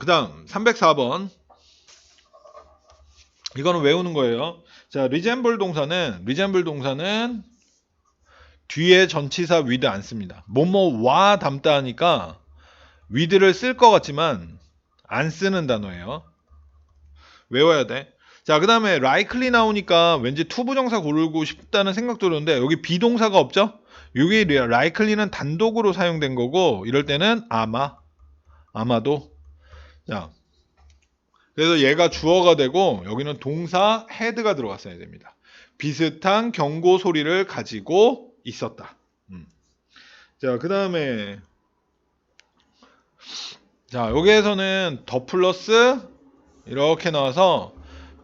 그 다음 304번 이거는 외우는 거예요. 자, resemble 동사는 resemble 동사는 뒤에 전치사 with 안 씁니다. 뭐뭐와 담다 하니까 with를 쓸 것 같지만 안 쓰는 단어예요. 외워야 돼. 자, 그 다음에 likely 나오니까 왠지 투부정사 고르고 싶다는 생각 들었는데 여기 비동사가 없죠? 여기 likely는 단독으로 사용된 거고 이럴 때는 아마, 아마도. 자, 그래서 얘가 주어가 되고 여기는 동사 head가 들어갔어야 됩니다. 비슷한 경고 소리를 가지고 있었다. 음. 자, 그 다음에 자, 여기에서는 더 플러스 이렇게 나와서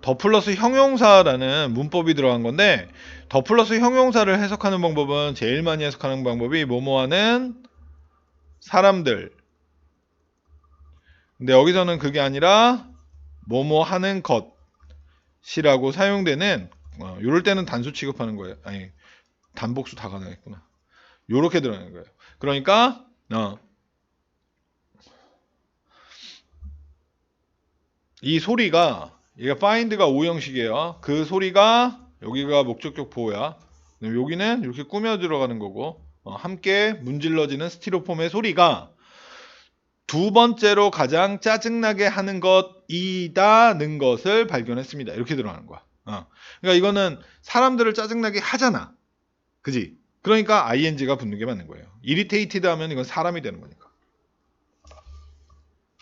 더 플러스 형용사라는 문법이 들어간 건데 더 플러스 형용사를 해석하는 방법은 제일 많이 해석하는 방법이 뭐뭐하는 사람들 근데 여기서는 그게 아니라 뭐뭐 하는 것이라고 사용되는 어, 이럴 때는 단수 취급하는 거예요 아니 단복수 다 가능했구나 요렇게 들어가는 거예요 그러니까 어, 이 소리가 얘가 find가 O 형식이에요. 그 소리가 여기가 목적격 보호야. 여기는 이렇게 꾸며 들어가는 거고 어, 함께 문질러지는 스티로폼의 소리가 두 번째로 가장 짜증나게 하는 것이다는 것을 발견했습니다. 이렇게 들어가는 거야. 어. 그러니까 이거는 사람들을 짜증나게 하잖아. 그지? 그러니까 ing가 붙는 게 맞는 거예요. irritated 하면 이건 사람이 되는 거니까.